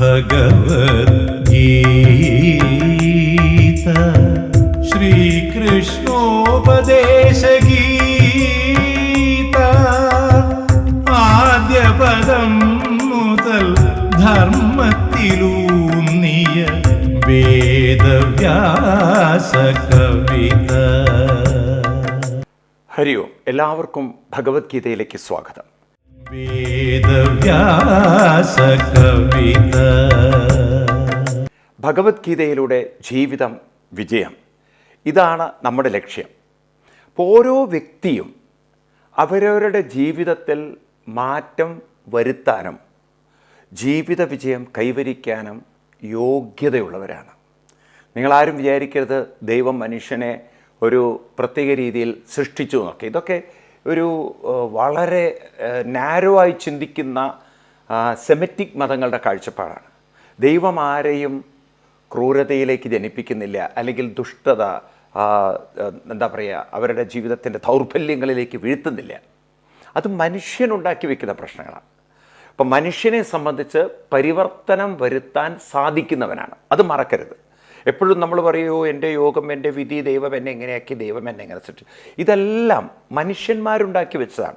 ഭഗവത്ഗീത ശ്രീകൃഷ്ണോപദേശഗീത. ആദ്യ പദം മുതൽ ധർമ്മത്തിലൂന്നിയ വേദവ്യാസ കവിത ഹരി ഓം എല്ലാവർക്കും ഭഗവത്ഗീതയിലേക്ക് സ്വാഗതം. ഭഗവത്ഗീതയിലൂടെ ജീവിതം വിജയം. ഇതാണ് നമ്മുടെ ലക്ഷ്യം. അപ്പോൾ ഓരോ വ്യക്തിയും അവരവരുടെ ജീവിതത്തിൽ മാറ്റം വരുത്താനും ജീവിത വിജയം കൈവരിക്കാനും യോഗ്യതയുള്ളവരാണ്. നിങ്ങളാരും വിചാരിക്കരുത് ദൈവം മനുഷ്യനെ ഒരു പ്രത്യേക രീതിയിൽ സൃഷ്ടിച്ചു എന്നൊക്കെ. ഇതൊക്കെ ഒരു വളരെ നാരോ ആയി ചിന്തിക്കുന്ന സെമറ്റിക് മതങ്ങളുടെ കാഴ്ചപ്പാടാണ്. ദൈവം ആരെയും ക്രൂരതയിലേക്ക് ജനിപ്പിക്കുന്നില്ല. അല്ലെങ്കിൽ ദുഷ്ടത എന്താ പറയുക അവരുടെ ജീവിതത്തിന്റെ ദൗർബല്യങ്ങളിലേക്ക് വീഴ്ത്തുന്നില്ല. അത് മനുഷ്യനുണ്ടാക്കി വെക്കുന്ന പ്രശ്നങ്ങളാണ്. അപ്പം മനുഷ്യനെ സംബന്ധിച്ച് പരിവർത്തനം വരുത്താൻ സാധിക്കുന്നവനാണ്. അത് മറക്കരുത്. എപ്പോഴും നമ്മൾ പറയുമോ എന്റെ യോഗം എന്റെ വിധി ദൈവം എന്നെ എങ്ങനെയാക്കി ദൈവം എന്നെ എങ്ങനെ സൃഷ്ടിച്ചു ഇതെല്ലാം മനുഷ്യന്മാരുണ്ടാക്കി വെച്ചതാണ്.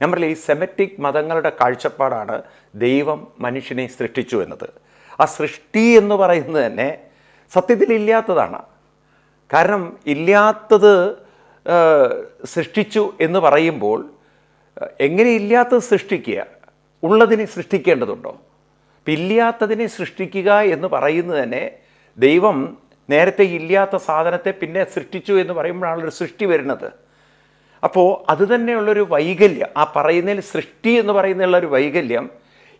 ഞാൻ പറയില്ല ഈ സെമറ്റിക് മതങ്ങളുടെ കാഴ്ചപ്പാടാണ് ദൈവം മനുഷ്യനെ സൃഷ്ടിച്ചു എന്നത്. ആ സൃഷ്ടി എന്ന് പറയുന്നത് തന്നെ സത്യത്തിൽ ഇല്ലാത്തതാണ്. കാരണം ഇല്ലാത്തത് സൃഷ്ടിച്ചു എന്ന് പറയുമ്പോൾ എങ്ങനെ ഇല്ലാത്തത് സൃഷ്ടിക്കുക? ഉള്ളതിനെ സൃഷ്ടിക്കേണ്ടതുണ്ടോ? ഇല്ലാത്തതിനെ സൃഷ്ടിക്കുക എന്ന് പറയുന്നത് തന്നെ ദൈവം നേരത്തെ ഇല്ലാത്ത സാധനത്തെ പിന്നെ സൃഷ്ടിച്ചു എന്ന് പറയുമ്പോഴാണ് ഒരു സൃഷ്ടി വരുന്നത്. അപ്പോൾ അത് തന്നെയുള്ളൊരു വൈകല്യം. ആ പറയുന്നതിൽ സൃഷ്ടി എന്ന് പറയുന്നതിലുള്ളൊരു വൈകല്യം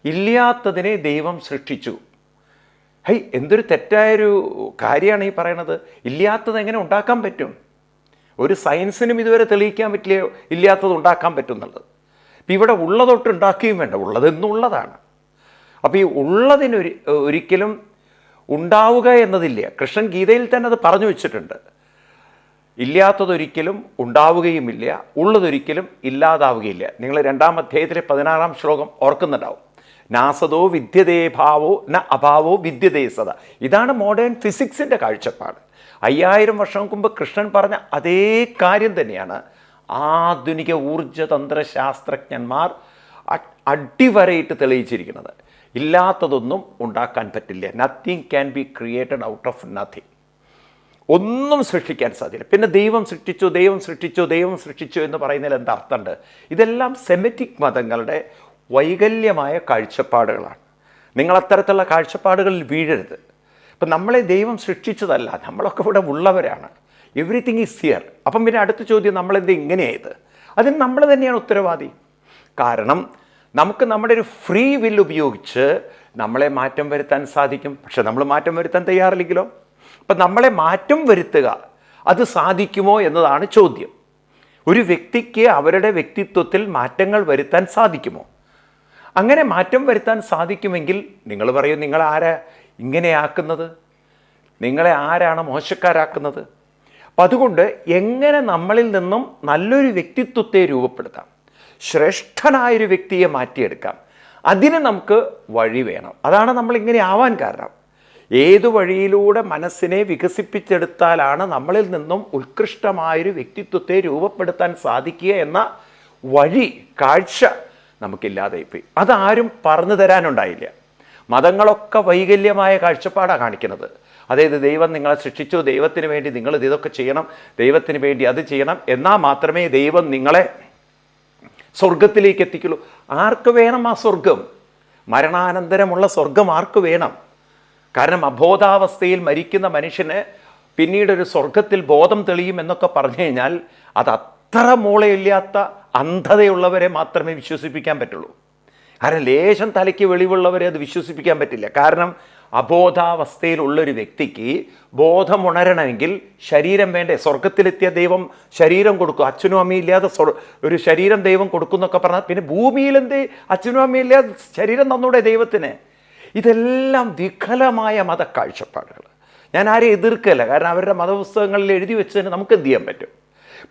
ഇല്ലാത്തതിനെ ദൈവം സൃഷ്ടിച്ചു. ഹൈ എന്തൊരു തെറ്റായൊരു കാര്യമാണ് ഈ പറയണത്. ഇല്ലാത്തത് എങ്ങനെ ഉണ്ടാക്കാൻ പറ്റും? ഒരു സയൻസിനും ഇതുവരെ തെളിയിക്കാൻ പറ്റില്ല ഇല്ലാത്തത് ഉണ്ടാക്കാൻ പറ്റും എന്നുള്ളത്. ഇപ്പം ഇവിടെ ഉള്ളതൊട്ട് ഉണ്ടാക്കുകയും വേണ്ട ഉള്ളതെന്നുള്ളതാണ്. അപ്പോൾ ഈ ഉള്ളതിനൊരു ഒരിക്കലും ഉണ്ടാവുക എന്നതില്ല. കൃഷ്ണൻ ഗീതയിൽ തന്നെ അത് പറഞ്ഞു വെച്ചിട്ടുണ്ട്. ഇല്ലാത്തതൊരിക്കലും ഉണ്ടാവുകയുമില്ല ഉള്ളതൊരിക്കലും ഇല്ലാതാവുകയില്ല. നിങ്ങൾ രണ്ടാം അധ്യായത്തിലെ പതിനാറാം ശ്ലോകം ഓർക്കുന്നുണ്ടാവും. നാസതോ വിദ്യതേ ഭാവോ ന അഭാവോ വിദ്യതേ സദ. ഇതാണ് മോഡേൺ ഫിസിക്സിന്റെ കാഴ്ചപ്പാട്. അയ്യായിരം വർഷം മുമ്പ് കൃഷ്ണൻ പറഞ്ഞ അതേ കാര്യം തന്നെയാണ് ആധുനിക ഊർജതന്ത്ര ശാസ്ത്രജ്ഞന്മാർ അടിവരയിട്ട് തെളിയിച്ചിരിക്കുന്നത്. ഇല്ലാത്തതൊന്നും ഉണ്ടാക്കാൻ പറ്റില്ല. Nothing can be created out of nothing ഒന്നും സൃഷ്ടിക്കാൻ സാധ്യത പിന്നെ ദൈവം സൃഷ്ടിച്ചു ദൈവം സൃഷ്ടിച്ചു ദൈവം സൃഷ്ടിച്ചു എന്ന് പറയുന്നതിൽ എന്താ അർത്ഥമുണ്ട്? ഇതെല്ലാം സെമറ്റിക് മതങ്ങളുടെ വൈകല്യമായ കാഴ്ചപ്പാടുകളാണ്. നിങ്ങൾ അത്തരത്തിലുള്ള കാഴ്ചപ്പാടുകളിൽ വീഴരുത്. ഇപ്പം നമ്മളെ ദൈവം സൃഷ്ടിച്ചതല്ല. നമ്മളൊക്കെ ഇവിടെ ഉള്ളവരാണ്. എവറിത്തിങ് ഈസ് ഹിയർ അപ്പം പിന്നെ അടുത്ത ചോദ്യം നമ്മളെന്ത് ഇങ്ങനെയായത് അതിന് നമ്മൾ തന്നെയാണ് ഉത്തരവാദി. കാരണം നമുക്ക് നമ്മുടെ ഒരു ഫ്രീ വിൽ ഉപയോഗിച്ച് നമ്മളെ മാറ്റം വരുത്താൻ സാധിക്കും. പക്ഷെ നമ്മൾ മാറ്റം വരുത്താൻ തയ്യാറില്ലെങ്കിലോ? അപ്പം നമ്മളെ മാറ്റം വരുത്തുക അത് സാധിക്കുമോ എന്നതാണ് ചോദ്യം. ഒരു വ്യക്തിക്ക് അവരുടെ വ്യക്തിത്വത്തിൽ മാറ്റങ്ങൾ വരുത്താൻ സാധിക്കുമോ? അങ്ങനെ മാറ്റം വരുത്താൻ സാധിക്കുമെങ്കിൽ നിങ്ങൾ പറയൂ നിങ്ങൾ ആരാ ഇങ്ങനെയാക്കുന്നത്? നിങ്ങളെ ആരാണ് മോശക്കാരാക്കുന്നത്? അപ്പം അതുകൊണ്ട് എങ്ങനെ നമ്മളിൽ നിന്നും നല്ലൊരു വ്യക്തിത്വത്തെ രൂപപ്പെടുത്താം? ശ്രേഷ്ഠനായൊരു വ്യക്തിയെ മാറ്റിയെടുക്കാം. അതിന് നമുക്ക് വഴി വേണം. അതാണ് നമ്മൾ ഇങ്ങനെ ആവാൻ കാരണം. ഏതു വഴിയിലൂടെ മനസ്സിനെ വികസിപ്പിച്ചെടുത്താലാണ് നമ്മളിൽ നിന്നും ഉത്കൃഷ്ടമായൊരു വ്യക്തിത്വത്തെ രൂപപ്പെടുത്താൻ സാധിക്കുക എന്ന വഴി കാഴ്ച നമുക്കില്ലാതായിപ്പോയി. അതാരും പറഞ്ഞു തരാനുണ്ടായില്ല. മതങ്ങളൊക്കെ വൈകല്യമായ കാഴ്ചപ്പാടാണ് കാണിക്കുന്നത്. അതായത് ദൈവം നിങ്ങളെ സൃഷ്ടിച്ചു ദൈവത്തിന് വേണ്ടി നിങ്ങൾ ഇതൊക്കെ ചെയ്യണം ദൈവത്തിന് വേണ്ടി അത് ചെയ്യണം എന്നാൽ മാത്രമേ ദൈവം നിങ്ങളെ സ്വർഗത്തിലേക്ക് എത്തിക്കുള്ളൂ. ആർക്ക് വേണം ആ സ്വർഗം മരണാനന്തരമുള്ള സ്വർഗം ആർക്ക് വേണം? കാരണം അബോധാവസ്ഥയിൽ മരിക്കുന്ന മനുഷ്യന് പിന്നീട് ഒരു സ്വർഗത്തിൽ ബോധം തെളിയും എന്നൊക്കെ പറഞ്ഞു കഴിഞ്ഞാൽ അത് അത്ര മൂളയില്ലാത്ത അന്ധതയുള്ളവരെ മാത്രമേ വിശ്വസിപ്പിക്കാൻ പറ്റുള്ളൂ. കാരണം ലേശം തലയ്ക്ക് വെളിവുള്ളവരെ അത് വിശ്വസിപ്പിക്കാൻ പറ്റില്ല. കാരണം അബോധാവസ്ഥയിലുള്ളൊരു വ്യക്തിക്ക് ബോധമുണരണമെങ്കിൽ ശരീരം വേണ്ടേ? സ്വർഗത്തിലെത്തിയ ദൈവം ശരീരം കൊടുക്കും. അച്ഛനും അമ്മയും ഇല്ലാതെ ഒരു ശരീരം ദൈവം കൊടുക്കും എന്നൊക്കെ പറഞ്ഞാൽ പിന്നെ ഭൂമിയിൽ എന്തേ അച്ഛനും അമ്മയും ഇല്ലാതെ ശരീരം തന്നൂടെ ദൈവത്തിന്? ഇതെല്ലാം വികലമായ മതക്കാഴ്ചപ്പാടുകൾ ഞാൻ ആരെയും എതിർക്കല്ല. കാരണം അവരുടെ മതപുസ്തകങ്ങളിൽ എഴുതി വെച്ചതിന് നമുക്ക് എന്ത് ചെയ്യാൻ പറ്റും?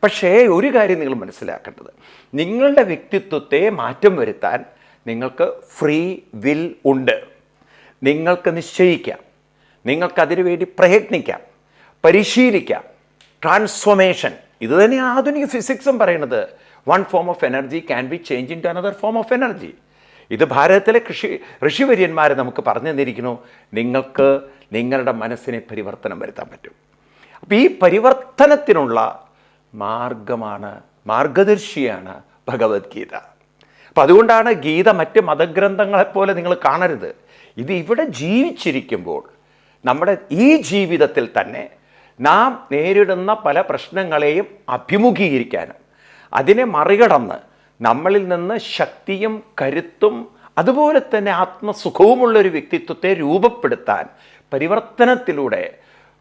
പക്ഷേ ഒരു കാര്യം നിങ്ങൾ മനസ്സിലാക്കേണ്ടത്. നിങ്ങളുടെ വ്യക്തിത്വത്തെ മാറ്റം വരുത്താൻ നിങ്ങൾക്ക് ഫ്രീ വിൽ ഉണ്ട്. നിങ്ങൾക്ക് നിശ്ചയിക്കാം. നിങ്ങൾക്കതിനു വേണ്ടി പ്രയത്നിക്കാം. പരിശീലിക്കാം. ട്രാൻസ്ഫോർമേഷൻ ഇത് തന്നെ ആധുനിക ഫിസിക്സും പറയുന്നത്. One form of energy can be change into another form of energy ഇത് ഭാരതത്തിലെ കൃഷി ഋഷിവര്യന്മാർ നമുക്ക് പറഞ്ഞു തന്നിരിക്കുന്നു. നിങ്ങൾക്ക് നിങ്ങളുടെ മനസ്സിനെ പരിവർത്തനം വരുത്താൻ പറ്റും. അപ്പോൾ ഈ പരിവർത്തനത്തിനുള്ള മാർഗമാണ് മാർഗദർശിയാണ് ഭഗവത്ഗീത. അപ്പം അതുകൊണ്ടാണ് ഗീത മറ്റ് മതഗ്രന്ഥങ്ങളെപ്പോലെ നിങ്ങൾ കാണരുത്. ഇത് ഇവിടെ ജീവിച്ചിരിക്കുമ്പോൾ നമ്മുടെ ഈ ജീവിതത്തിൽ തന്നെ നാം നേരിടുന്ന പല പ്രശ്നങ്ങളെയും അഭിമുഖീകരിക്കാനും അതിനെ മറികടന്ന് നമ്മളിൽ നിന്ന് ശക്തിയും കരുത്തും അതുപോലെ തന്നെ ആത്മസുഖവുമുള്ളൊരു വ്യക്തിത്വത്തെ രൂപപ്പെടുത്താൻ പരിവർത്തനത്തിലൂടെ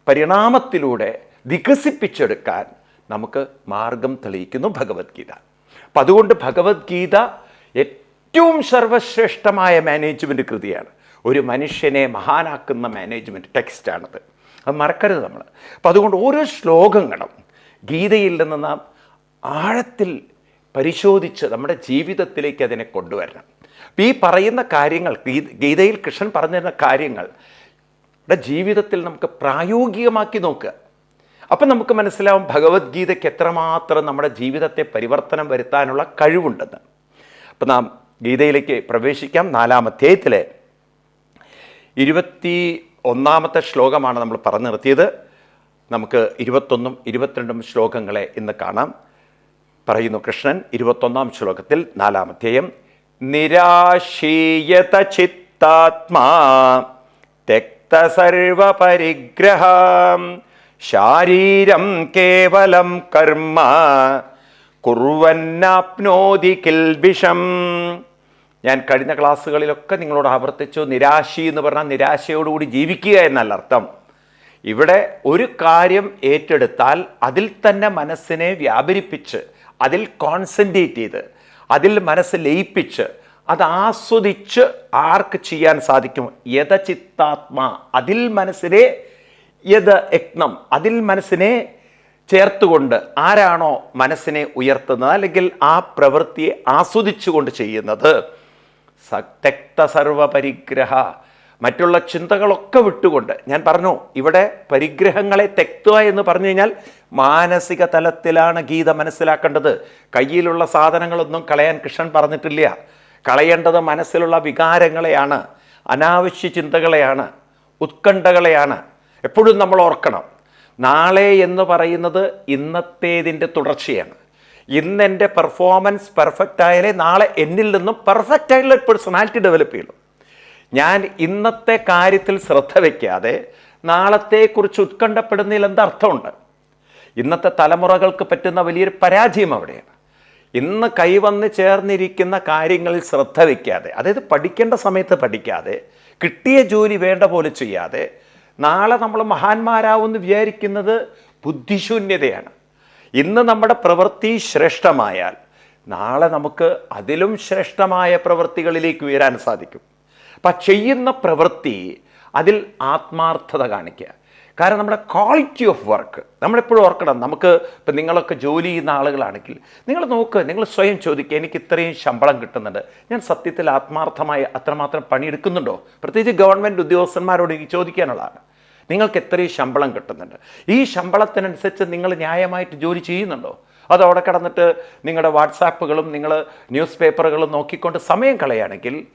പരിണാമത്തിലൂടെ വികസിപ്പിച്ചെടുക്കാൻ നമുക്ക് മാർഗം തെളിയിക്കുന്നു ഭഗവത്ഗീത. അപ്പം അതുകൊണ്ട് ഭഗവത്ഗീത ഏറ്റവും സർവശ്രേഷ്ഠമായ മാനേജ്മെന്റ് കൃതിയാണ്. ഒരു മനുഷ്യനെ മഹാനാക്കുന്ന മാനേജ്മെന്റ് ടെക്സ്റ്റാണത് അത് മറക്കരുത് നമ്മൾ അപ്പം അതുകൊണ്ട് ഓരോ ശ്ലോകങ്ങളും ഗീതയിൽ നിന്ന് നാം ആഴത്തിൽ പരിശോധിച്ച് നമ്മുടെ ജീവിതത്തിലേക്ക് അതിനെ കൊണ്ടുവരണം. അപ്പം ഈ പറയുന്ന കാര്യങ്ങൾ ഗീതയിൽ കൃഷ്ണൻ പറഞ്ഞിരുന്ന കാര്യങ്ങൾ നമ്മുടെ ജീവിതത്തിൽ നമുക്ക് പ്രായോഗികമാക്കി നോക്കുക. അപ്പം നമുക്ക് മനസ്സിലാവും ഭഗവത്ഗീതയ്ക്ക് എത്രമാത്രം നമ്മുടെ ജീവിതത്തെ പരിവർത്തനം വരുത്താനുള്ള കഴിവുണ്ടെന്ന്. അപ്പം നാം ഗീതയിലേക്ക് പ്രവേശിക്കാം. നാലാം അധ്യായത്തിലെ ഇരുപത്തി ഒന്നാമത്തെ ശ്ലോകമാണ് നമ്മൾ പറഞ്ഞു നിർത്തിയത്. നമുക്ക് ഇരുപത്തൊന്നും ഇരുപത്തിരണ്ടും ശ്ലോകങ്ങളെ ഇന്ന് കാണാം. പറയുന്നു കൃഷ്ണൻ ഇരുപത്തൊന്നാം ശ്ലോകത്തിൽ നാലാമധ്യേയം നിരാശീയത ചിത്താത്മാ തെക്ത സർവപരിഗ്രഹം ശാരീരം കേവലം കർമ്മ കുറുവന്നാപ്നോതി കിൽബിഷം ഞാൻ കഴിഞ്ഞ ക്ലാസ്സുകളിലൊക്കെ നിങ്ങളോട് ആവർത്തിച്ചു നിരാശി എന്ന് പറഞ്ഞാൽ നിരാശയോടുകൂടി ജീവിക്കുക എന്നല്ല അർത്ഥം ഇവിടെ ഒരു കാര്യം ഏറ്റെടുത്താൽ അതിൽ തന്നെ മനസ്സിനെ വ്യാപരിപ്പിച്ച് അതിൽ കോൺസെൻട്രേറ്റ് ചെയ്ത് അതിൽ മനസ്സ് ലയിപ്പിച്ച് അത് ആസ്വദിച്ച് ആർക്ക് ചെയ്യാൻ സാധിക്കും? യഥചിത്താത്മാ. അതിൽ മനസ്സിനെ യഥ യജ്ഞം അതിൽ മനസ്സിനെ ചേർത്തുകൊണ്ട് ആരാണോ മനസ്സിനെ ഉയർത്തുന്നത് അല്ലെങ്കിൽ ആ പ്രവൃത്തിയെ ആസ്വദിച്ചുകൊണ്ട് ചെയ്യുന്നത്? സക്ത സർവപരിഗ്രഹ. മറ്റുള്ള ചിന്തകളൊക്കെ വിട്ടുകൊണ്ട് ഞാൻ പറഞ്ഞു ഇവിടെ പരിഗ്രഹങ്ങളെ തെക്തുക എന്ന് പറഞ്ഞു കഴിഞ്ഞാൽ മാനസിക തലത്തിലാണ് ഗീത മനസ്സിലാക്കേണ്ടത്. കയ്യിലുള്ള സാധനങ്ങളൊന്നും കളയാൻ കൃഷ്ണൻ പറഞ്ഞിട്ടില്ല. കളയേണ്ടത് മനസ്സിലുള്ള വികാരങ്ങളെയാണ് അനാവശ്യ ചിന്തകളെയാണ് ഉത്കണ്ഠകളെയാണ്. എപ്പോഴും നമ്മൾ ഓർക്കണം നാളെ എന്ന് പറയുന്നത് ഇന്നത്തേതിന്റെ തുടർച്ചയാണ്. ഇന്ന് എന്റെ പെർഫോമൻസ് പെർഫെക്റ്റ് ആയാലേ നാളെ എന്നിൽ നിന്നും പെർഫെക്റ്റ് ആയിട്ടുള്ള ഒരു പേഴ്സണാലിറ്റി ഡെവലപ്പ് ചെയ്യുള്ളൂ. ഞാൻ ഇന്നത്തെ കാര്യത്തിൽ ശ്രദ്ധ വയ്ക്കാതെ നാളത്തെക്കുറിച്ച് ഉത്കണ്ഠപ്പെടുന്നതിൽ എന്തർത്ഥമുണ്ട് ഇന്നത്തെ തലമുറകൾക്ക് പറ്റുന്ന വലിയൊരു പരാജയം അവിടെയാണ്. ഇന്ന് കൈവന്ന് ചേർന്നിരിക്കുന്ന കാര്യങ്ങളിൽ ശ്രദ്ധ വയ്ക്കാതെ അതായത് പഠിക്കേണ്ട സമയത്ത് പഠിക്കാതെ കിട്ടിയ ജോലി വേണ്ട പോലെ ചെയ്യാതെ നാളെ നമ്മൾ മഹാന്മാരാവുമെന്ന് വിചാരിക്കുന്നത് ബുദ്ധിശൂന്യതയാണ്. ഇന്ന് നമ്മുടെ പ്രവൃത്തി ശ്രേഷ്ഠമായാൽ നാളെ നമുക്ക് അതിലും ശ്രേഷ്ഠമായ പ്രവൃത്തികളിലേക്ക് ഉയരാൻ സാധിക്കും. അപ്പം ചെയ്യുന്ന പ്രവൃത്തി അതിൽ ആത്മാർത്ഥത കാണിക്കുക. കാരണം നമ്മുടെ ക്വാളിറ്റി ഓഫ് വർക്ക് നമ്മളെപ്പോഴും ഓർക്കണം. നമുക്ക് ഇപ്പം നിങ്ങളൊക്കെ ജോലി ചെയ്യുന്ന ആളുകളാണെങ്കിൽ നിങ്ങൾ നോക്ക് നിങ്ങൾ സ്വയം ചോദിക്കുക എനിക്ക് ഇത്രയും ശമ്പളം കിട്ടുന്നുണ്ട്. ഞാൻ സത്യത്തിൽ ആത്മാർത്ഥമായി അത്രമാത്രം പണിയെടുക്കുന്നുണ്ടോ? പ്രത്യേകിച്ച് ഗവൺമെന്റ് ഉദ്യോഗസ്ഥന്മാരോട് എനിക്ക് ചോദിക്കാനുള്ളതാണ്. നിങ്ങൾക്ക് എത്രയും ശമ്പളം കിട്ടുന്നുണ്ട്. ഈ ശമ്പളത്തിനനുസരിച്ച് നിങ്ങൾ ന്യായമായിട്ട് ജോലി ചെയ്യുന്നുണ്ടോ? അതവിടെ കിടന്നിട്ട് നിങ്ങളുടെ വാട്സാപ്പുകളും നിങ്ങൾ ന്യൂസ് പേപ്പറുകളും നോക്കിക്കൊണ്ട് സമയം കളയുകയാണെങ്കിൽ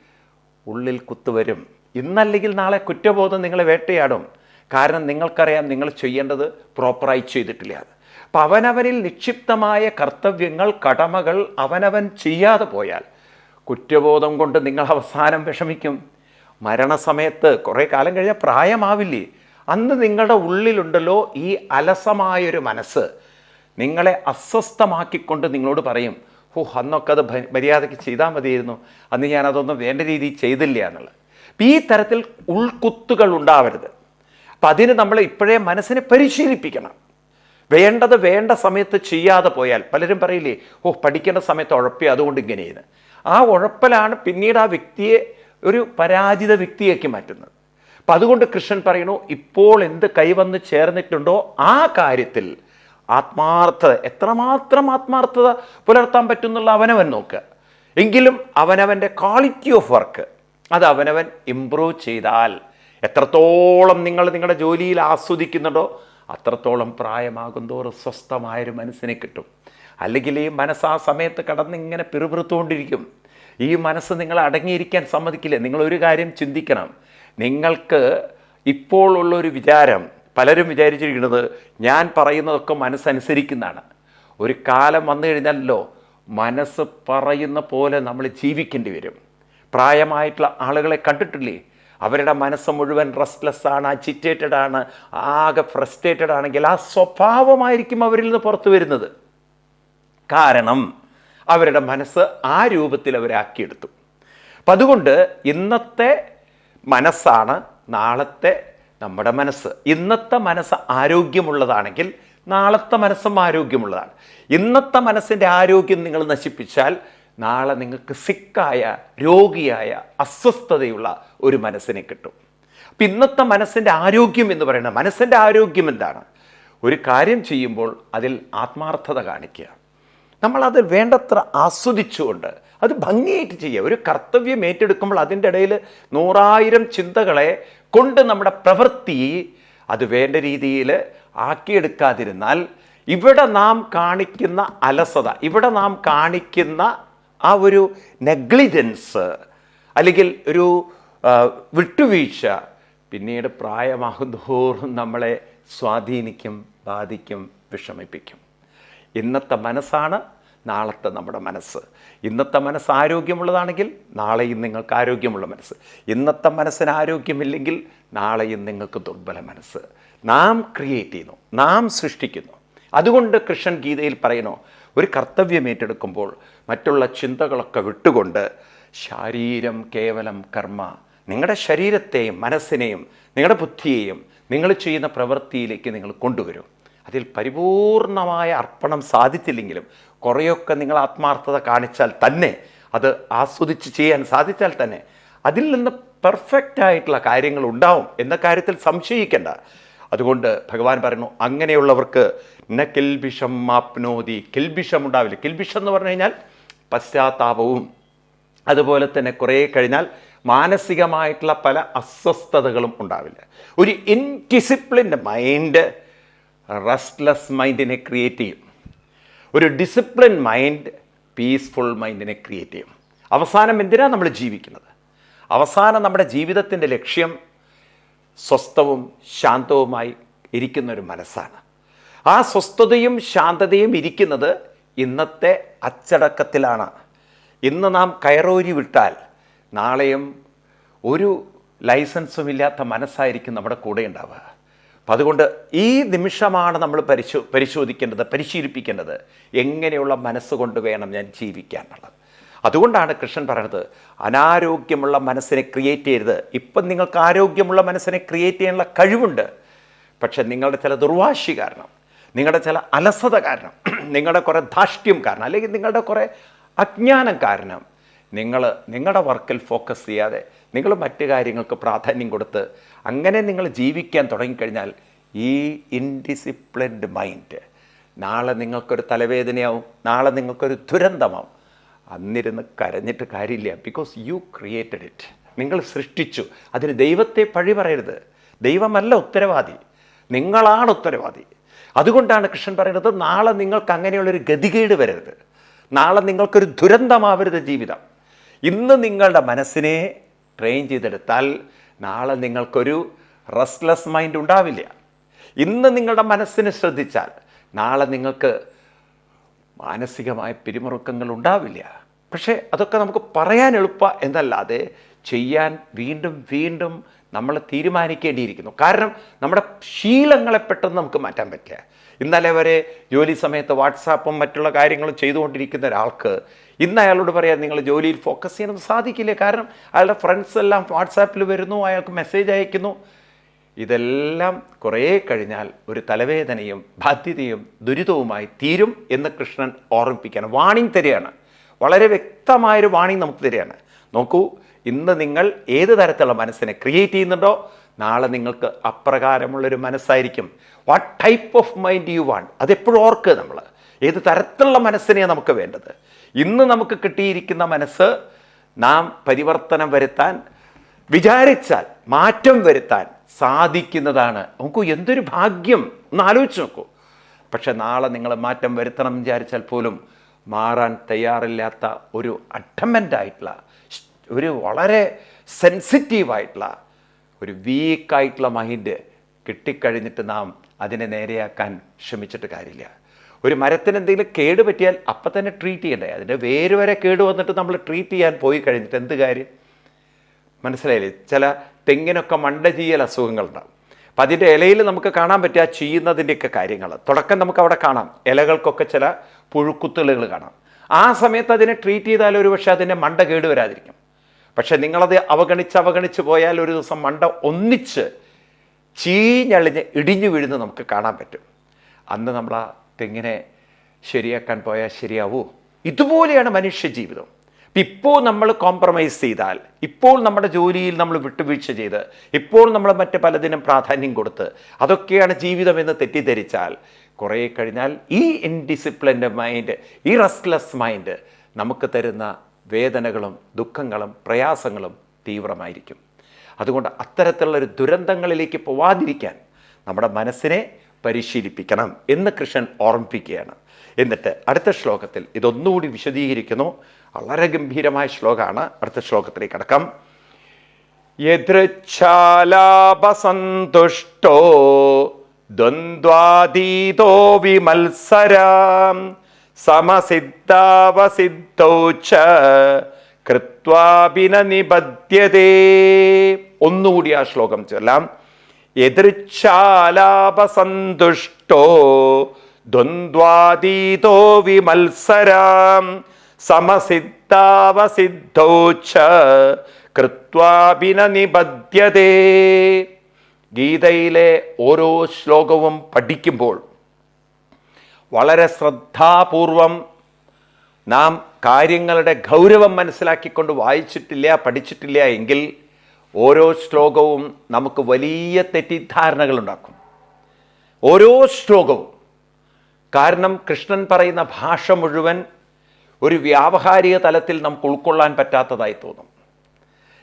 ഉള്ളിൽ കുത്തുവരും ഇന്നല്ലെങ്കിൽ നാളെ കുറ്റബോധം നിങ്ങളെ വേട്ടയാടും. കാരണം നിങ്ങൾക്കറിയാം നിങ്ങൾ ചെയ്യേണ്ടത് പ്രോപ്പറായി ചെയ്തിട്ടില്ല. അപ്പം അവനവനിൽ നിക്ഷിപ്തമായ കർത്തവ്യങ്ങൾ കടമകൾ അവനവൻ ചെയ്യാതെ പോയാൽ കുറ്റബോധം കൊണ്ട് നിങ്ങൾ അവസാനം വിഷമിക്കും. മരണസമയത്ത് കുറേ കാലം കഴിഞ്ഞാൽ പ്രായമാവില്ലേ? അന്ന് നിങ്ങളുടെ ഉള്ളിലുണ്ടല്ലോ ഈ അലസമായൊരു മനസ്സ്. നിങ്ങളെ അസ്വസ്ഥമാക്കിക്കൊണ്ട് നിങ്ങളോട് പറയും ഓ അന്നൊക്കെ അത് മര്യാദയ്ക്ക് ചെയ്താൽ മതിയായിരുന്നു. അന്ന് ഞാൻ അതൊന്നും വേണ്ട രീതിയിൽ ചെയ്തില്ല എന്നുള്ളത്. ഈ തരത്തിൽ ഉൾക്കുത്തുകൾ ഉണ്ടാവരുത്. അപ്പം അതിന് നമ്മൾ ഇപ്പോഴേ മനസ്സിനെ പരിശീലിപ്പിക്കണം. വേണ്ടത് വേണ്ട സമയത്ത് ചെയ്യാതെ പോയാൽ പലരും പറയില്ലേ ഓ പഠിക്കേണ്ട സമയത്ത് ഉഴപ്പി അതുകൊണ്ട് ഇങ്ങനെയാണ് ആ ഉഴപ്പലാണ് പിന്നീട് ആ വ്യക്തിയെ ഒരു പരാജിത വ്യക്തിയാക്കി മാറ്റുന്നത്. അപ്പം അതുകൊണ്ട് കൃഷ്ണൻ പറയുന്നു ഇപ്പോൾ എന്ത് കൈവന്ന് ചേർന്നിട്ടുണ്ടോ ആ കാര്യത്തിൽ ആത്മാർത്ഥത എത്രമാത്രം ആത്മാർത്ഥത പുലർത്താൻ പറ്റുന്നുള്ള അവനവൻ നോക്കുക എങ്കിലും അവനവന്റെ ക്വാളിറ്റി ഓഫ് വർക്ക് അത് അവനവൻ ഇംപ്രൂവ് ചെയ്താൽ എത്രത്തോളം നിങ്ങൾ നിങ്ങളുടെ ജോലിയിൽ ആസ്വദിക്കുന്നുണ്ടോ അത്രത്തോളം പ്രായമാകും തോറും സ്വസ്ഥമായൊരു മനസ്സിനെ കിട്ടും. അല്ലെങ്കിൽ ഈ മനസ്സ് ആ സമയത്ത് കടന്നിങ്ങനെ പിറുപിറുത്തുകൊണ്ടിരിക്കും. ഈ മനസ്സ് നിങ്ങളെ അടങ്ങിയിരിക്കാൻ സമ്മതിക്കില്ല. നിങ്ങൾ ഒരു കാര്യം ചിന്തിക്കണം. നിങ്ങൾക്ക് ഇപ്പോൾ ഉള്ളൊരു വിചാരം പലരും വിചാരിച്ചിരിക്കുന്നത് ഞാൻ പറയുന്നതൊക്കെ മനസ്സനുസരിക്കുന്നതാണ്. ഒരു കാലം വന്നു കഴിഞ്ഞാലല്ലോ മനസ്സ് പറയുന്ന പോലെ നമ്മൾ ജീവിക്കേണ്ടി വരും. പ്രായമായിട്ടുള്ള ആളുകളെ കണ്ടിട്ടില്ലേ? അവരുടെ മനസ്സ് മുഴുവൻ റെസ്റ്റ്ലെസ് ആണ് അജിറ്റേറ്റഡ് ആണ് ആകെ ഫ്രസ്ട്രേറ്റഡ് ആണെങ്കിൽ ആ സ്വഭാവമായിരിക്കും അവരിൽ നിന്ന് പുറത്തു വരുന്നത്. കാരണം അവരുടെ മനസ്സ് ആ രൂപത്തിൽ അവരാക്കിയെടുത്തു. അപ്പം അതുകൊണ്ട് ഇന്നത്തെ മനസ്സാണ് നാളത്തെ നമ്മുടെ മനസ്സ്. ഇന്നത്തെ മനസ്സ് ആരോഗ്യമുള്ളതാണെങ്കിൽ നാളത്തെ മനസ്സും ആരോഗ്യമുള്ളതാണ്. ഇന്നത്തെ മനസ്സിന്റെ ആരോഗ്യം നിങ്ങൾ നശിപ്പിച്ചാൽ നാളെ നിങ്ങൾക്ക് സിക്കായ രോഗിയായ അസ്വസ്ഥതയുള്ള ഒരു മനസ്സിനെ കിട്ടും. അപ്പം ഇന്നത്തെ മനസ്സിന്റെ ആരോഗ്യം എന്ന് പറയുന്നത് മനസ്സിന്റെ ആരോഗ്യം എന്താണ്? ഒരു കാര്യം ചെയ്യുമ്പോൾ അതിൽ ആത്മാർത്ഥത കാണിക്കുക. നമ്മളത് വേണ്ടത്ര ആസ്വദിച്ചുകൊണ്ട് അത് ഭംഗിയായിട്ട് ചെയ്യുക. ഒരു കർത്തവ്യം ഏറ്റെടുക്കുമ്പോൾ അതിന്റെ ഇടയിൽ നൂറായിരം ചിന്തകളെ കൊണ്ട് നമ്മുടെ പ്രവൃത്തി അത് വേണ്ട രീതിയിൽ ആക്കിയെടുക്കാതിരുന്നാൽ ഇവിടെ നാം കാണിക്കുന്ന അലസത ഇവിടെ നാം കാണിക്കുന്ന ആ ഒരു നെഗ്ലിജൻസ് അല്ലെങ്കിൽ ഒരു വിട്ടുവീഴ്ച പിന്നീട് പ്രായമാകുന്തോറും നമ്മളെ സ്വാധീനിക്കും ബാധിക്കും വിഷമിപ്പിക്കും. ഇന്നത്തെ മനസ്സാണ് നാളത്തെ നമ്മുടെ മനസ്സ്. ഇന്നത്തെ മനസ്സ് ആരോഗ്യമുള്ളതാണെങ്കിൽ നാളെയും നിങ്ങൾക്ക് ആരോഗ്യമുള്ള മനസ്സ്. ഇന്നത്തെ മനസ്സിന് ആരോഗ്യമില്ലെങ്കിൽ നാളെയും നിങ്ങൾക്ക് ദുർബല മനസ്സ്. നാം ക്രിയേറ്റ് ചെയ്യുന്നു നാം സൃഷ്ടിക്കുന്നു. അതുകൊണ്ട് കൃഷ്ണൻ ഗീതയിൽ പറയുന്നു ഒരു കർത്തവ്യം ഏറ്റെടുക്കുമ്പോൾ മറ്റുള്ള ചിന്തകളൊക്കെ വിട്ടുകൊണ്ട് ശാരീരം കേവലം കർമ്മ. നിങ്ങളുടെ ശരീരത്തെയും മനസ്സിനെയും നിങ്ങളുടെ ബുദ്ധിയെയും നിങ്ങൾ ചെയ്യുന്ന പ്രവൃത്തിയിലേക്ക് നിങ്ങൾ കൊണ്ടുവരും. അതിൽ പരിപൂർണമായ അർപ്പണം സാധിച്ചില്ലെങ്കിലും കുറേയൊക്കെ നിങ്ങൾ ആത്മാർത്ഥത കാണിച്ചാൽ തന്നെ അത് ആസ്വദിച്ച് ചെയ്യാൻ സാധിച്ചാൽ തന്നെ അതിൽ നിന്ന് പെർഫെക്റ്റ് ആയിട്ടുള്ള കാര്യങ്ങൾ ഉണ്ടാവും എന്ന കാര്യത്തിൽ സംശയിക്കേണ്ട. അതുകൊണ്ട് ഭഗവാൻ പറയുന്നു അങ്ങനെയുള്ളവർക്ക് ന കിൽബിഷം മാപ്നോതി കിൽബിഷം ഉണ്ടാവില്ല. കിൽബിഷം എന്ന് പറഞ്ഞു കഴിഞ്ഞാൽ പശ്ചാത്താപവും. അതുപോലെ തന്നെ കുറേ കഴിഞ്ഞാൽ മാനസികമായിട്ടുള്ള പല അസ്വസ്ഥതകളും ഉണ്ടാവില്ല. ഒരു ഇൻഡിസിപ്ലിൻഡ് മൈൻഡ് റെസ്റ്റ്ലെസ് മൈൻഡിനെ ക്രിയേറ്റ് ചെയ്യും. ഒരു ഡിസിപ്ലിൻ മൈൻഡ് പീസ്ഫുൾ മൈൻഡിനെ ക്രിയേറ്റ് ചെയ്യും. അവസാനം എന്തിനാണ് നമ്മൾ ജീവിക്കുന്നത്? അവസാനം നമ്മുടെ ജീവിതത്തിന്റെ ലക്ഷ്യം സ്വസ്ഥവും ശാന്തവുമായി ഇരിക്കുന്ന ഒരു മനസ്സാണ്. ആ സ്വസ്ഥതയും ശാന്തതയും ഇരിക്കുന്നത് ഇന്നത്തെ അച്ചടക്കത്തിലാണ്. ഇന്ന് നാം കയറൂരി വിട്ടാൽ നാളെയും ഒരു ലൈസൻസും ഇല്ലാത്ത മനസ്സായിരിക്കും നമ്മുടെ കൂടെ ഉണ്ടാവുക. അപ്പം അതുകൊണ്ട് ഈ നിമിഷമാണ് നമ്മൾ പരിശോ പരിശോധിക്കേണ്ടത് പരിശീലിപ്പിക്കേണ്ടത്. എങ്ങനെയുള്ള മനസ്സുകൊണ്ട് വേണം ഞാൻ ജീവിക്കാൻ എന്നുള്ളത്. അതുകൊണ്ടാണ് കൃഷ്ണൻ പറയുന്നത് അനാരോഗ്യമുള്ള മനസ്സിനെ ക്രിയേറ്റ് ചെയ്യരുത്. ഇപ്പം നിങ്ങൾക്ക് ആരോഗ്യമുള്ള മനസ്സിനെ ക്രിയേറ്റ് ചെയ്യാനുള്ള കഴിവുണ്ട്. പക്ഷേ നിങ്ങളുടെ ചില ദുർവാശി കാരണം നിങ്ങളുടെ ചില അലസത കാരണം നിങ്ങളുടെ കുറേ ധാഷ്ട്യം കാരണം അല്ലെങ്കിൽ നിങ്ങളുടെ കുറേ അജ്ഞാനം കാരണം നിങ്ങൾ നിങ്ങളുടെ വർക്കിൽ ഫോക്കസ് ചെയ്യാതെ നിങ്ങൾ മറ്റു കാര്യങ്ങൾക്ക് പ്രാധാന്യം കൊടുത്ത് അങ്ങനെ നിങ്ങൾ ജീവിക്കാൻ തുടങ്ങിക്കഴിഞ്ഞാൽ ഈ ഇൻഡിസിപ്ലിൻഡ് മൈൻഡ് നാളെ നിങ്ങൾക്കൊരു തലവേദനയാവും നാളെ നിങ്ങൾക്കൊരു ദുരന്തമാവും. അന്നിരുന്ന് കരഞ്ഞിട്ട് കാര്യമില്ല. ബിക്കോസ് യു ക്രിയേറ്റഡ് ഇറ്റ് നിങ്ങൾ സൃഷ്ടിച്ചു. അതിന് ദൈവത്തെ പഴി പറയരുത്. ദൈവമല്ല ഉത്തരവാദി. നിങ്ങളാണ് ഉത്തരവാദി. അതുകൊണ്ടാണ് കൃഷ്ണൻ പറയുന്നത് നാളെ നിങ്ങൾക്ക് അങ്ങനെയുള്ളൊരു ഗതികേട് വരരുത്. നാളെ നിങ്ങൾക്കൊരു ദുരന്തമാവരുത് ജീവിതം. ഇന്ന് നിങ്ങളുടെ മനസ്സിനെ ട്രെയിൻ ചെയ്തെടുത്താൽ നാളെ നിങ്ങൾക്കൊരു റെസ്റ്റ്ലെസ് മൈൻഡ് ഉണ്ടാവില്ല. ഇന്ന് നിങ്ങളുടെ മനസ്സിനെ ശ്രദ്ധിച്ചാൽ നാളെ നിങ്ങൾക്ക് മാനസികമായ പിരിമുറുക്കങ്ങൾ ഉണ്ടാവില്ല. പക്ഷേ അതൊക്കെ നമുക്ക് പറയാൻ എളുപ്പ എന്നല്ലാതെ ചെയ്യാൻ വീണ്ടും വീണ്ടും നമ്മൾ തീരുമാനിക്കേണ്ടിയിരിക്കുന്നു. കാരണം നമ്മുടെ ശീലങ്ങളെ പെട്ടെന്ന് നമുക്ക് മാറ്റാൻ പറ്റില്ല. ഇന്നലെ വരെ ജോലി സമയത്ത് വാട്സാപ്പും മറ്റുള്ള കാര്യങ്ങളും ചെയ്തുകൊണ്ടിരിക്കുന്ന ഒരാൾക്ക് ഇന്ന് അയാളോട് പറയാൻ നിങ്ങൾ ജോലിയിൽ ഫോക്കസ് ചെയ്യാനൊന്നും സാധിക്കില്ല. കാരണം അയാളുടെ ഫ്രണ്ട്സ് എല്ലാം വാട്സാപ്പിൽ വരുന്നു അയാൾക്ക് മെസ്സേജ് അയക്കുന്നു. ഇതെല്ലാം കുറേ കഴിഞ്ഞാൽ ഒരു തലവേദനയും ബാധ്യതയും ദുരിതവുമായി തീരും എന്ന് കൃഷ്ണൻ ഓർമ്മിപ്പിക്കുകയാണ്. വാണിംഗ് തരികയാണ്. വളരെ വ്യക്തമായൊരു വാണിംഗ് നമുക്ക് തരികയാണ്. നോക്കൂ ഇന്ന് നിങ്ങൾ ഏത് തരത്തിലുള്ള മനസ്സിനെ ക്രിയേറ്റ് ചെയ്യുന്നുണ്ടോ നാളെ നിങ്ങൾക്ക് അപ്രകാരമുള്ളൊരു മനസ്സായിരിക്കും. What type of mind you want അതെപ്പോഴും ഓർക്കുക നമ്മൾ ഏത് തരത്തിലുള്ള മനസ്സിനെയാണ് നമുക്ക് വേണ്ടത്? ഇന്ന് നമുക്ക് കിട്ടിയിരിക്കുന്ന മനസ്സ് നാം പരിവർത്തനം വരുത്താൻ വിചാരിച്ചാൽ മാറ്റം വരുത്താൻ സാധിക്കുന്നതാണ്. നോക്കൂ എന്തൊരു ഭാഗ്യം. ഒന്ന് ആലോചിച്ച് നോക്കൂ. പക്ഷെ നാളെ നിങ്ങൾ മാറ്റം വരുത്തണം വിചാരിച്ചാൽ പോലും മാറാൻ തയ്യാറില്ലാത്ത ഒരു അഡമന്റായിട്ടുള്ള ഒരു വളരെ സെൻസിറ്റീവായിട്ടുള്ള ഒരു വീക്കായിട്ടുള്ള മൈൻഡ് കിട്ടിക്കഴിഞ്ഞിട്ട് നാം അതിനെ നേരെയാക്കാൻ ശ്രമിച്ചിട്ട് കാര്യമില്ല. ഒരു മരത്തിന് എന്തെങ്കിലും കേട് പറ്റിയാൽ അപ്പം തന്നെ ട്രീറ്റ് ചെയ്യണ്ടേ? അതിന്റെ വേര് വരെ കേട് വന്നിട്ട് നമ്മൾ ട്രീറ്റ് ചെയ്യാൻ പോയി കഴിഞ്ഞിട്ട് എന്ത് കാര്യം? മനസ്സിലായില്ലേ? ചില തെങ്ങിനൊക്കെ മണ്ട ചെയ്യൽ അസുഖങ്ങളുണ്ടാവും അപ്പം അതിന്റെ ഇലയിൽ നമുക്ക് കാണാൻ പറ്റുക ചെയ്യുന്നതിന്റെയൊക്കെ കാര്യങ്ങൾ. തുടക്കം നമുക്ക് അവിടെ കാണാം. ഇലകൾക്കൊക്കെ ചില പുഴുക്കുത്തലുകൾ കാണാം. ആ സമയത്ത് അതിനെ ട്രീറ്റ് ചെയ്താൽ ഒരു പക്ഷേ അതിന്റെ മണ്ട കേട് വരാതിരിക്കും. പക്ഷെ നിങ്ങളത് അവഗണിച്ച് അവഗണിച്ച് പോയാൽ ഒരു ദിവസം മണ്ട ഒന്നിച്ച് ചീഞ്ഞളിഞ്ഞ് ഇടിഞ്ഞു വീഴുന്ന നമുക്ക് കാണാൻ പറ്റും. അന്ന് നമ്മൾ ആ തെങ്ങിനെ ശരിയാക്കാൻ പോയാൽ ശരിയാവൂ. ഇതുപോലെയാണ് മനുഷ്യ ജീവിതം ഇപ്പോൾ നമ്മൾ കോംപ്രമൈസ് ചെയ്താൽ ഇപ്പോൾ നമ്മുടെ ജോലിയിൽ നമ്മൾ വിട്ടുവീഴ്ച ചെയ്ത് ഇപ്പോൾ നമ്മൾ മറ്റ് പലതിനും പ്രാധാന്യം കൊടുത്ത് അതൊക്കെയാണ് ജീവിതമെന്ന് തെറ്റിദ്ധരിച്ചാൽ കുറേ കഴിഞ്ഞാൽ ഈ ഇൻഡിസിപ്ലിൻഡ് മൈൻഡ് ഈ റെസ്റ്റ്ലെസ് മൈൻഡ് നമുക്ക് തരുന്ന വേദനകളും ദുഃഖങ്ങളും പ്രയാസങ്ങളും തീവ്രമായിരിക്കും. അതുകൊണ്ട് അത്തരത്തിലുള്ള ഒരു ദുരന്തങ്ങളിലേക്ക് പോവാതിരിക്കാൻ നമ്മുടെ മനസ്സിനെ പരിശീലിപ്പിക്കണം എന്ന് കൃഷ്ണൻ ഓർമ്മിപ്പിക്കുകയാണ്. എന്നിട്ട് അടുത്ത ശ്ലോകത്തിൽ ഇതൊന്നുകൂടി വിശദീകരിക്കുന്നു. വളരെ ഗംഭീരമായ ശ്ലോകമാണ്. അടുത്ത ശ്ലോകത്തിലേക്ക് കടക്കാം. യദൃച്ഛാലാപസന്തുഷ്ടോ ദ്വന്ദ്വാതീതോ വിമത്സരാം സമസിദ്ധാവസിദ്ധൗ ച നിബദ്ധ്യതേ ഒന്നുകൂടി ആ ശ്ലോകം ചൊല്ലാം എതിർച്ചാലാപസന്തുഷ്ടോ ദ്വന്ദ്വാതീതോ വിമത്സരാം. സമസിദ്ധാവസിദ്ധൗ ച നിബദ്ധ്യതേ ഗീതയിലെ ഓരോ ശ്ലോകവും പഠിക്കുമ്പോൾ വളരെ ശ്രദ്ധാപൂർവം നാം കാര്യങ്ങളുടെ ഗൗരവം മനസ്സിലാക്കിക്കൊണ്ട് വായിച്ചിട്ടില്ല പഠിച്ചിട്ടില്ല എങ്കിൽ ഓരോ ശ്ലോകവും നമുക്ക് വലിയ തെറ്റിദ്ധാരണകൾ ഉണ്ടാക്കും ഓരോ ശ്ലോകവും. കാരണം കൃഷ്ണൻ പറയുന്ന ഭാഷ മുഴുവൻ ഒരു വ്യാവഹാരിക തലത്തിൽ നമുക്ക് ഉൾക്കൊള്ളാൻ പറ്റാത്തതായി തോന്നും.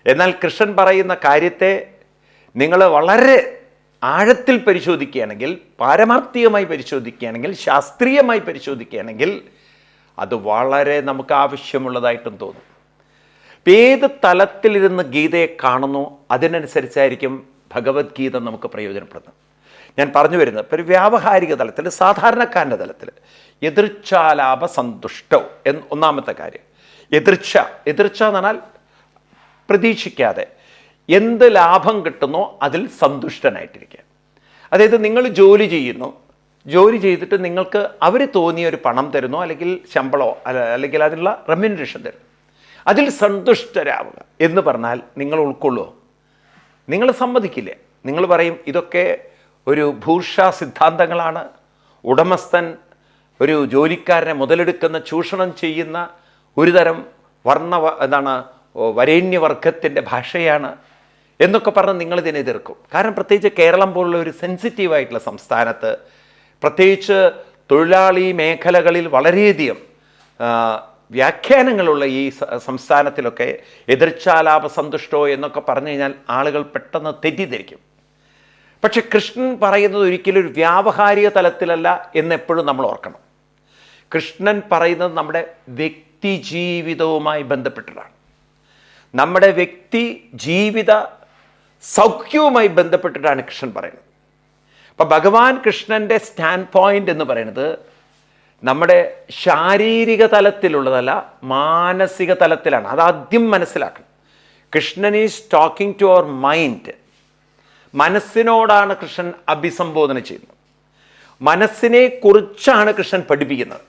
എന്നാൽ കൃഷ്ണൻ പറയുന്ന കാര്യത്തെ നിങ്ങൾ വളരെ ആഴത്തിൽ പരിശോധിക്കുകയാണെങ്കിൽ പാരമാർത്ഥികമായി പരിശോധിക്കുകയാണെങ്കിൽ ശാസ്ത്രീയമായി പരിശോധിക്കുകയാണെങ്കിൽ അത് വളരെ നമുക്ക് ആവശ്യമുള്ളതായിട്ടും തോന്നും. ഏത് തലത്തിലിരുന്ന് ഗീതയെ കാണുന്നു അതിനനുസരിച്ചായിരിക്കും ഭഗവത്ഗീത നമുക്ക് പ്രയോജനപ്പെടുന്നത്. ഞാൻ പറഞ്ഞു വരുന്നത് ഇപ്പം ഒരു വ്യാവഹാരിക തലത്തിൽ സാധാരണക്കാരന്റെ തലത്തിൽ എതിർച്ചാലാപ സന്തുഷ്ടോ എന്ന് ഒന്നാമത്തെ കാര്യം. എതിർച്ച എതിർച്ച എന്ന് പറഞ്ഞാൽ പ്രതീക്ഷിക്കാതെ എന്ത് ലാഭം കിട്ടുന്നോ അതിൽ സന്തുഷ്ടനായിട്ടിരിക്കുക. അതായത് നിങ്ങൾ ജോലി ചെയ്യുന്നു. ജോലി ചെയ്തിട്ട് നിങ്ങൾക്ക് അവർ തോന്നിയ ഒരു പണം തരുന്നു അല്ലെങ്കിൽ ശമ്പളോ അല്ല- അല്ലെങ്കിൽ അതിനുള്ള റെമ്യൂണറേഷൻ തരുന്നു അതിൽ സന്തുഷ്ടരാവുക എന്ന് പറഞ്ഞാൽ നിങ്ങൾ ഉൾക്കൊള്ളുമോ നിങ്ങൾ സമ്മതിക്കില്ലേ? നിങ്ങൾ പറയും ഇതൊക്കെ ഒരു ഭൂഷാ സിദ്ധാന്തങ്ങളാണ്. ഉടമസ്ഥൻ ഒരു ജോലിക്കാരനെ മുതലെടുക്കുന്ന ചൂഷണം ചെയ്യുന്ന ഒരു തരം വർണ എന്താണ് വരേണ്യവർഗത്തിന്റെ ഭാഷയാണ്. എന്നൊക്കെ പറഞ്ഞ് നിങ്ങളിതിനെ എതിർക്കും. കാരണം പ്രത്യേകിച്ച് കേരളം പോലുള്ള ഒരു സെൻസിറ്റീവായിട്ടുള്ള സംസ്ഥാനത്ത് പ്രത്യേകിച്ച് തൊഴിലാളി മേഖലകളിൽ വളരെയധികം വ്യാഖ്യാനങ്ങളുള്ള ഈ സംസ്ഥാനത്തിലൊക്കെ എതിർച്ചാലാപ സന്തുഷ്ടോ എന്നൊക്കെ പറഞ്ഞു കഴിഞ്ഞാൽ ആളുകൾ പെട്ടെന്ന് തെറ്റിദ്ധരിക്കും. പക്ഷെ കൃഷ്ണൻ പറയുന്നത് ഒരിക്കലും ഒരു വ്യാവഹാരിക തലത്തിലല്ല എന്നെപ്പോഴും നമ്മൾ ഓർക്കണം. കൃഷ്ണൻ പറയുന്നത് നമ്മുടെ വ്യക്തി ജീവിതവുമായി ബന്ധപ്പെട്ടിട്ടാണ് നമ്മുടെ വ്യക്തി ജീവിത സൗഖ്യവുമായി ബന്ധപ്പെട്ടിട്ടാണ് കൃഷ്ണൻ പറയുന്നത്. അപ്പം ഭഗവാൻ കൃഷ്ണന്റെ സ്റ്റാൻഡ് പോയിന്റ് എന്ന് പറയുന്നത് നമ്മുടെ ശാരീരിക തലത്തിലുള്ളതല്ല മാനസിക തലത്തിലാണ്. അത് ആദ്യം മനസ്സിലാക്കണം. Krishnan is talking to our mind മനസ്സിനോടാണ് Krishnan അഭിസംബോധന ചെയ്യുന്നത്. മനസ്സിനെ കുറിച്ചാണ് കൃഷ്ണൻ പഠിപ്പിക്കുന്നത്.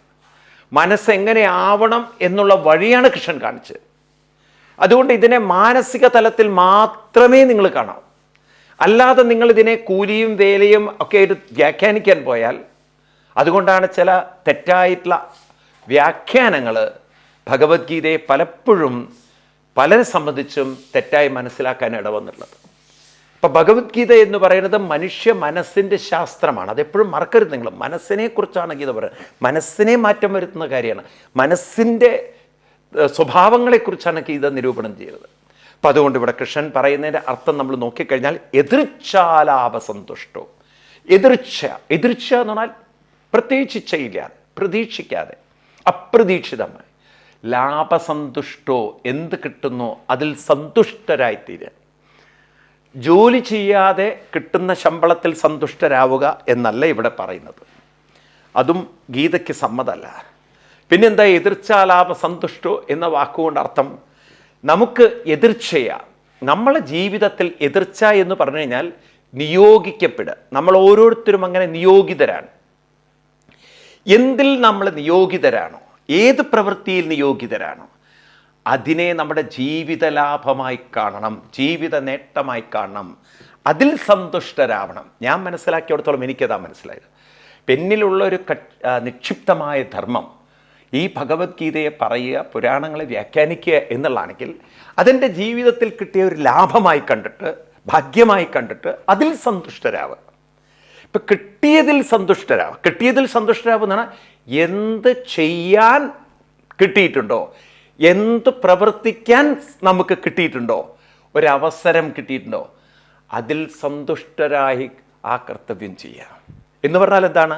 മനസ്സെങ്ങനെ ആവണം എന്നുള്ള വഴിയാണ് കൃഷ്ണൻ കാണിച്ചത്. അതുകൊണ്ട് ഇതിനെ മാനസിക തലത്തിൽ മാത്രമേ നിങ്ങൾ കാണാവൂ. അല്ലാതെ നിങ്ങൾ ഇതിനെ കൂലിയും വേലയും ഒക്കെ ആയിട്ട് വ്യാഖ്യാനിക്കാൻ പോയാൽ അതുകൊണ്ടാണ് ചില തെറ്റായിട്ടുള്ള വ്യാഖ്യാനങ്ങൾ ഭഗവത്ഗീതയെ പലപ്പോഴും പലരെ സംബന്ധിച്ചും തെറ്റായി മനസ്സിലാക്കാൻ ഇടവന്നിട്ടുള്ളത്. അപ്പം ഭഗവത്ഗീത എന്ന് പറയുന്നത് മനുഷ്യ മനസ്സിന്റെ ശാസ്ത്രമാണ്. അതെപ്പോഴും മറക്കരുത് നിങ്ങൾ. മനസ്സിനെ കുറിച്ചാണ് ഗീത പറയുന്നത്. മനസ്സിനെ മാറ്റം വരുത്തുന്ന കാര്യമാണ്. മനസ്സിന്റെ സ്വഭാവങ്ങളെക്കുറിച്ചാണ് ഗീത നിരൂപണം ചെയ്യുന്നത് അപ്പം അതുകൊണ്ട് ഇവിടെ കൃഷ്ണൻ പറയുന്നതിന്റെ അർത്ഥം നമ്മൾ നോക്കിക്കഴിഞ്ഞാൽ എതിർച്ചാലാപസന്തുഷ്ടോ എതിർച്ച എതിർച്ച എന്ന് പറഞ്ഞാൽ പ്രത്യേകിച്ച് പ്രതീക്ഷിക്കാതെ അപ്രതീക്ഷിതമായി. ലാഭസന്തുഷ്ടോ എന്ത് കിട്ടുന്നോ അതിൽ സന്തുഷ്ടരായിത്തീരുക. ജോലി ചെയ്യാതെ കിട്ടുന്ന ശമ്പളത്തിൽ സന്തുഷ്ടരാവുക എന്നല്ല ഇവിടെ പറയുന്നത്. അതും ഗീതയ്ക്ക് സമ്മതമല്ല. പിന്നെന്താ എതിർച്ചാലാപ സന്തുഷ്ടോ എന്ന വാക്കുകൊണ്ട് അർത്ഥം നമുക്ക് എതിർച്ചയ നമ്മളെ ജീവിതത്തിൽ എതിർച്ച എന്ന് പറഞ്ഞു കഴിഞ്ഞാൽ നിയോഗിക്കപ്പെടുക. നമ്മൾ ഓരോരുത്തരും അങ്ങനെ നിയോഗിതരാണ്. എന്തിൽ നമ്മൾ നിയോഗിതരാണോ? ഏത് പ്രവൃത്തിയിൽ നിയോഗിതരാണോ? അതിനെ നമ്മുടെ ജീവിത ലാഭമായി കാണണം ജീവിത നേട്ടമായി കാണണം അതിൽ സന്തുഷ്ടരാവണം. ഞാൻ മനസ്സിലാക്കിയിടത്തോളം എനിക്കതാ മനസ്സിലായത്. പെന്നിലുള്ള ഒരു നിക്ഷിപ്തമായ ധർമ്മം ഈ ഭഗവത്ഗീതയെ പറയുക പുരാണങ്ങളെ വ്യാഖ്യാനിക്കുക എന്നുള്ളതാണെങ്കിൽ അതെന്റെ ജീവിതത്തിൽ കിട്ടിയ ഒരു ലാഭമായി കണ്ടിട്ട് ഭാഗ്യമായി കണ്ടിട്ട് അതിൽ സന്തുഷ്ടരാവുക. ഇപ്പം കിട്ടിയതിൽ സന്തുഷ്ടരാവുക. കിട്ടിയതിൽ സന്തുഷ്ടരാവുക എന്നാണ് എന്ത് ചെയ്യാൻ കിട്ടിയിട്ടുണ്ടോ എന്ത് പ്രവർത്തിക്കാൻ നമുക്ക് കിട്ടിയിട്ടുണ്ടോ ഒരവസരം കിട്ടിയിട്ടുണ്ടോ അതിൽ സന്തുഷ്ടരായി ആ കർത്തവ്യം ചെയ്യാം. എന്ന് പറഞ്ഞാൽ എന്താണ്?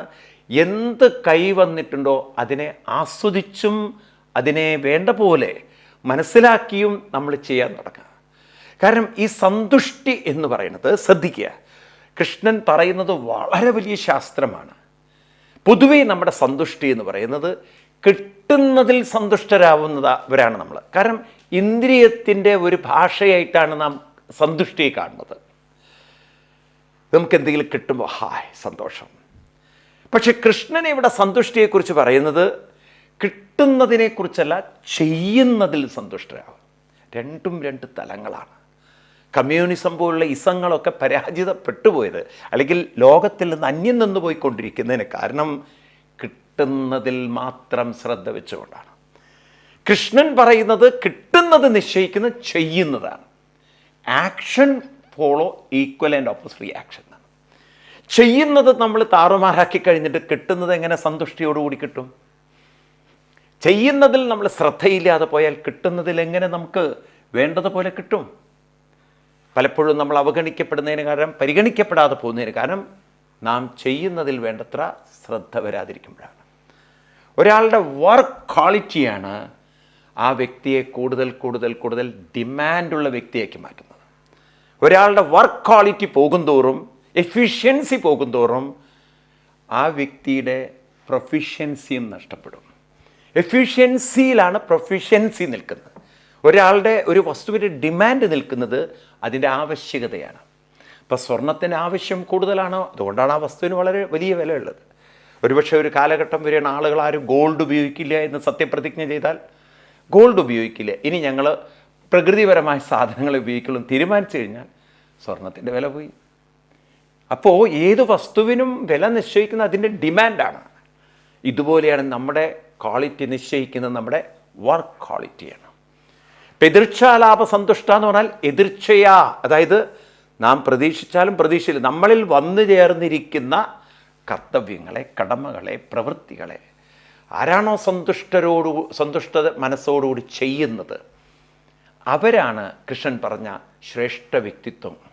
എന്ത് കൈവന്നിട്ടുണ്ടോ അതിനെ ആസ്വദിച്ചും അതിനെ വേണ്ട പോലെ മനസ്സിലാക്കിയും നമ്മൾ ചെയ്യാൻ തുടങ്ങുക. കാരണം ഈ സന്തുഷ്ടി എന്ന് പറയുന്നത് ശ്രദ്ധിക്കുക. കൃഷ്ണൻ പറയുന്നത് വളരെ വലിയ ശാസ്ത്രമാണ്. പൊതുവേ നമ്മുടെ സന്തുഷ്ടി എന്ന് പറയുന്നത് കിട്ടുന്നതിൽ സന്തുഷ്ടരാവുന്നവരാണ് നമ്മൾ. കാരണം ഇന്ദ്രിയത്തിന്റെ ഒരു ഭാഷയായിട്ടാണ് നാം സന്തുഷ്ടിയെ കാണുന്നത്. നമുക്ക് എന്തെങ്കിലും കിട്ടുമ്പോൾ ഹായ് സന്തോഷം. പക്ഷെ കൃഷ്ണൻ ഇവിടെ സന്തുഷ്ടിയെക്കുറിച്ച് പറയുന്നത് കിട്ടുന്നതിനെക്കുറിച്ചല്ല ചെയ്യുന്നതിൽ സന്തുഷ്ടരാകും. രണ്ടും രണ്ട് തലങ്ങളാണ്. കമ്മ്യൂണിസം പോലുള്ള ഇസങ്ങളൊക്കെ പരാജിതപ്പെട്ടുപോയത്. അല്ലെങ്കിൽ ലോകത്തിൽ നിന്ന് അന്യം നിന്ന് പോയിക്കൊണ്ടിരിക്കുന്നതിന് കാരണം കിട്ടുന്നതിൽ മാത്രം ശ്രദ്ധ വെച്ചുകൊണ്ടാണ്. കൃഷ്ണൻ പറയുന്നത് കിട്ടുന്നത് നിശ്ചയിക്കുന്നത് ചെയ്യുന്നതാണ്. Action follow equal and opposite reaction ചെയ്യുന്നത് നമ്മൾ താറുമാറാക്കി കഴിഞ്ഞിട്ട് കിട്ടുന്നത് എങ്ങനെ സന്തുഷ്ടിയോടുകൂടി കിട്ടും? ചെയ്യുന്നതിൽ നമ്മൾ ശ്രദ്ധയില്ലാതെ പോയാൽ കിട്ടുന്നതിൽ എങ്ങനെ നമുക്ക് വേണ്ടതുപോലെ കിട്ടും? പലപ്പോഴും നമ്മൾ അവഗണിക്കപ്പെടുന്നതിന് കാരണം പരിഗണിക്കപ്പെടാതെ പോകുന്നതിന് കാരണം നാം ചെയ്യുന്നതിൽ വേണ്ടത്ര ശ്രദ്ധ വരാതിരിക്കുമ്പോഴാണ്. ഒരാളുടെ വർക്ക് ക്വാളിറ്റിയാണ് ആ വ്യക്തിയെ കൂടുതൽ കൂടുതൽ കൂടുതൽ ഡിമാൻഡുള്ള വ്യക്തിയാക്കി മാറ്റുന്നത്. ഒരാളുടെ വർക്ക് ക്വാളിറ്റി പോകുന്തോറും എഫിഷ്യൻസി പോകുന്തോറും ആ വ്യക്തിയുടെ പ്രൊഫിഷ്യൻസിയും നഷ്ടപ്പെടും. എഫിഷ്യൻസിയിലാണ് പ്രൊഫിഷ്യൻസി നിൽക്കുന്നത്. ഒരാളുടെ ഒരു വസ്തുവിന്റെ ഡിമാൻഡ് നിൽക്കുന്നത് അതിന്റെ ആവശ്യകതയാണ്. ഇപ്പോൾ സ്വർണത്തിന്റെ ആവശ്യം കൂടുതലാണോ? അതുകൊണ്ടാണ് ആ വസ്തുവിന് വളരെ വലിയ വിലയുള്ളത്. ഒരുപക്ഷെ ഒരു കാലഘട്ടം വരെയാണ് ആളുകൾ ആരും ഗോൾഡ് ഉപയോഗിക്കില്ല എന്ന് സത്യപ്രതിജ്ഞ ചെയ്താൽ ഗോൾഡ് ഉപയോഗിക്കില്ല. ഇനി ഞങ്ങൾ പ്രകൃതിപരമായ സാധനങ്ങൾ ഉപയോഗിക്കുള്ളൂ തീരുമാനിച്ചു കഴിഞ്ഞാൽ സ്വർണത്തിന്റെ വില പോയി. അപ്പോൾ ഏത് വസ്തുവിനും വില നിശ്ചയിക്കുന്ന അതിന്റെ ഡിമാൻഡാണ്. ഇതുപോലെയാണ് നമ്മുടെ ക്വാളിറ്റി നിശ്ചയിക്കുന്നത് നമ്മുടെ വർക്ക് ക്വാളിറ്റിയാണ്. ഇപ്പം എതിർച്ചാലാപ സന്തുഷ്ട എന്ന് പറഞ്ഞാൽ എതിർച്ചയാ. അതായത് നാം പ്രതീക്ഷിച്ചാലും പ്രതീക്ഷയില്ല നമ്മളിൽ വന്നു ചേർന്നിരിക്കുന്ന കർത്തവ്യങ്ങളെ കടമകളെ പ്രവൃത്തികളെ ആരാണോ സന്തുഷ്ടരോട് സന്തുഷ്ട മനസ്സോടുകൂടി ചെയ്യുന്നത് അവരാണ് കൃഷ്ണൻ പറഞ്ഞ ശ്രേഷ്ഠ വ്യക്തിത്വം.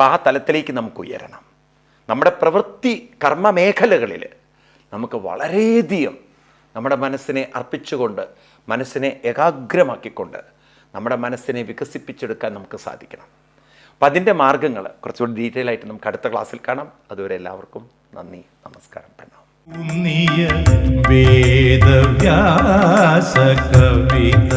അപ്പം ആ തലത്തിലേക്ക് നമുക്ക് ഉയരണം. നമ്മുടെ പ്രവൃത്തി കർമ്മ മേഖലകളിൽ നമുക്ക് വളരെയധികം നമ്മുടെ മനസ്സിനെ അർപ്പിച്ചുകൊണ്ട് മനസ്സിനെ ഏകാഗ്രമാക്കിക്കൊണ്ട് നമ്മുടെ മനസ്സിനെ വികസിപ്പിച്ചെടുക്കാൻ നമുക്ക് സാധിക്കണം. അപ്പം അതിന്റെ മാർഗങ്ങൾ കുറച്ചുകൂടി ഡീറ്റെയിൽ ആയിട്ട് നമുക്ക് അടുത്ത ക്ലാസ്സിൽ കാണാം. അതുവരെ എല്ലാവർക്കും നന്ദി നമസ്കാരം പ്രണാം വേദവ്യാസ കവിത